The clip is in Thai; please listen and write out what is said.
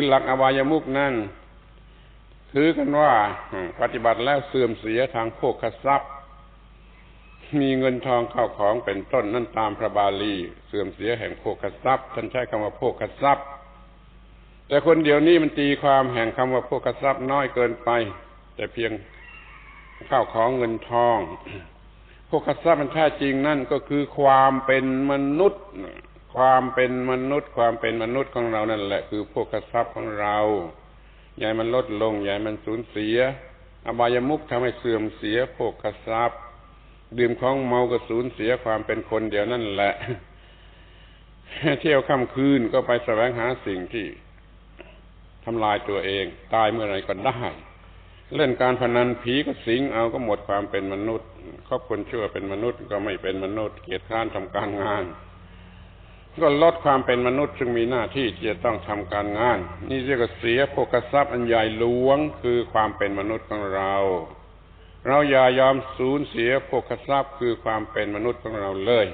คือหลักอบายมุกนั่นถือกันว่าปฏิบัติแล้วเสื่อมเสียทางโภคทรัพย์ มีเงินทองเข้าของเป็นต้นนั่นตามพระบาลีเสื่อมเสียแห่งโภคทรัพย์ท่านใช้คำว่าโภคทรัพย์ แต่คนเดียวนี้มันตีความแห่งคำว่าโภคทรัพย์น้อยเกินไป แต่เพียงข้าวของเงินทองโภคทรัพย์มันแท้จริงนั่นก็คือความเป็นมนุษย์ ความเป็นมนุษย์ความเป็นมนุษย์ของเรานั่นแหละ คือโภคทรัพย์ของเราอย่ามันลดลงอย่ามันสูญเสีย อบายมุกทำให้เสื่อมเสียโภคทรัพย์ดื่มของเมาก็สูญเสียความเป็นคนเดียวนั่นแหละ เที่ยวค่ำคืนก็ไปแสวงหาสิ่งที่ทำลายตัวเอง ตายเมื่อไรก็ได้ เล่นการพนันผีก็สิงเอาก็หมดความเป็นมนุษย์ครอบคนชั่วเป็นมนุษย์ก็ไม่เป็นมนุษย์ เกียรติข้านทำการงาน ก็ลดความเป็นมนุษย์ ซึ่งมีหน้าที่ที่จะต้องทำการงาน นี่เรียกว่าเสียโภกทรัพย์อันใหญ่หลวงคือความเป็นมนุษย์ของเรา เราอย่ายอมสูญเสียโภกทรัพย์คือความเป็นมนุษย์ของเราเลย